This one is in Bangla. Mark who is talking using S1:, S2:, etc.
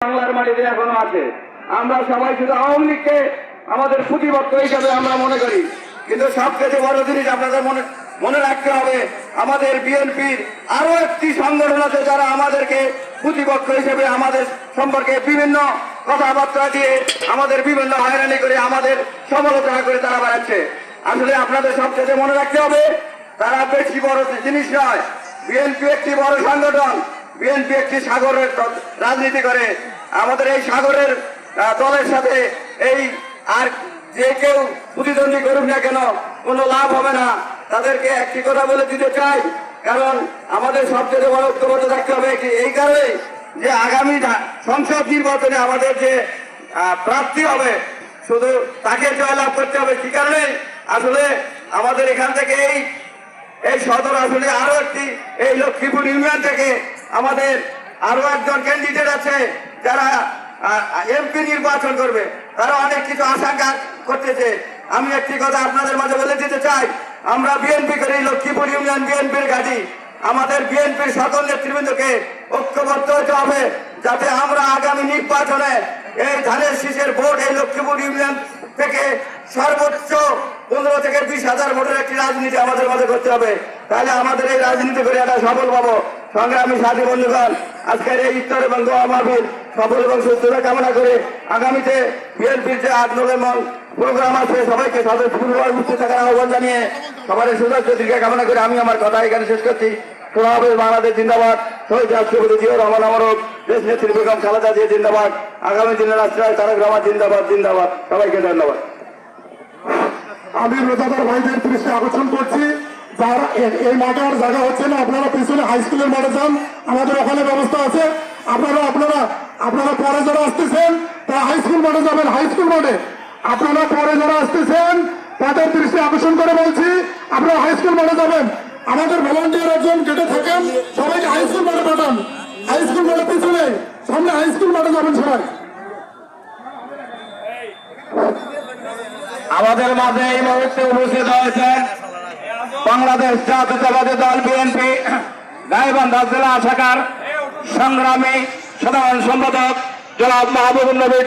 S1: বাংলার মাটিতে এখনও আছে। আমরা সবাই শুধু আওয়ামী লীগকে আমাদের প্রতিপক্ষ হিসাবে আমরা মনে করি। কিন্তু সবচেয়ে বড় জিনিস আপনাদের মনে মনে রাখতে হবে, আমাদের বিএনপির আরও একটি সংগঠন আছে যারা আমাদেরকে প্রতিপক্ষ হিসেবে আমাদের সম্পর্কে বিভিন্ন কথাবার্তা দিয়ে আমাদের বিভিন্ন হয়রানি করে, আমাদের সমালোচনা করে তারা বেড়াচ্ছে। আসলে আপনাদের সবচেয়ে মনে রাখতে হবে, তারা বেশি বড় জিনিস নয়। বিএনপি একটি বড় সংগঠন। বিএনপি একটি সাগরের রাজনীতি করে। আমাদের এই সাগরের দলের সাথে এই আর যে কেউ প্রতিদ্বন্দ্বী করুক না কেন, কোনো লাভ হবে না। তাদেরকে একটি কথা বলে দিতে চাই, কারণ আমাদের সবচেয়ে বড় ঐক্যবদ্ধ থাকতে হবে এই কারণে যে আগামী সংসদ নির্বাচনে আমাদের যে প্রার্থী হবে, শুধু তাকে জয়লাভ করতে হবে, কি কারণে? আসলে আমাদের এখান থেকে এই এই সদর আসলে আরও একটি, এই লক্ষ্মীপুর ইউনিয়ন থেকে আমাদের আরও একজন ক্যান্ডিডেট আছে যারা এমপি নির্বাচন করবে। তারা অনেক কিছু আশঙ্কা করতেছে। আমি একটি কথা আপনাদের মাঝে বলে দিতে চাই। আমরা বিএনপি করি, লক্ষ্মীপুর ইউনিয়ন বিএনপির গাড়ি আমাদের বিএনপির সকল নেতৃবৃন্দকে ঐক্যবদ্ধ হতে হবে, যাতে আমরা আগামী নির্বাচনে এই ধানের শীষের ভোট এই লক্ষ্মীপুর ইউনিয়ন থেকে সর্বোচ্চ পনেরো থেকে বিশ হাজার ভোটের একটি রাজনীতি আমাদের মাঝে করতে হবে। তাহলে আমাদের এই রাজনীতি করে একটা সফল পাবো সংগ্রামী সাথী বন্ধুগণ, আজকের এই ইফতার এবং দোয়া মাহফিল সফল এবং সুস্থতা কামনা করে আগামীতে বিএনপির যে আট নভেম্বর প্রোগ্রাম আছে, সবাইকে সদস্যপূর্ণভাবে উপস্থিত থাকার আহ্বান জানিয়ে সবার সুদর্শ দীর্ঘা কামনা করে আমি আমার কথা এখানে শেষ করছি। বাংলাদেশ জিন্দাবাদ। শহীদ রাষ্ট্রপতি জিয়া রহমান আমরক দেশ নেত্রী বেগম খালেদা জিয়া জিন্দাবাদ। আগামী দিনের রাষ্ট্রীয় তারেক রহমান জিন্দাবাদ জিন্দাবাদ। সবাইকে ধন্যবাদ।
S2: আমি রোজাদার ভাইদের দৃষ্টি আকর্ষণ করছি। যারা এই মাঠে জায়গা হচ্ছে না। আপনারা পিছনে হাই স্কুলের মাঠে যান। আমাদের ওখানে ব্যবস্থা আছে। আপনারা আপনারা আপনারা পরে যারা আসতেছেন, তারা হাই স্কুল মাঠে যাবেন হাই স্কুল মাঠে। আপনারা পরে যারা আসতেছেন, তাদের দৃষ্টি আকর্ষণ করে বলছি, আপনারা হাই স্কুল মাঠে যাবেন। আমাদের ভলান্টিয়ার একজন গেটে থাকেন, সবাইকে হাই স্কুল মাঠে পাঠান। হাই স্কুল মাঠে পিছনে, সামনে হাই স্কুল মাঠে যাবেন সবাই।
S1: আমাদের মাঝে এই মুহূর্তে উপস্থিত হয়েছেন বাংলাদেশ জাতীয়তাবাদী দল বিএনপি গাইবান্ধা জেলা শাখার সংগ্রামী সাধারণ সম্পাদক জনাব মাহবুব নবী।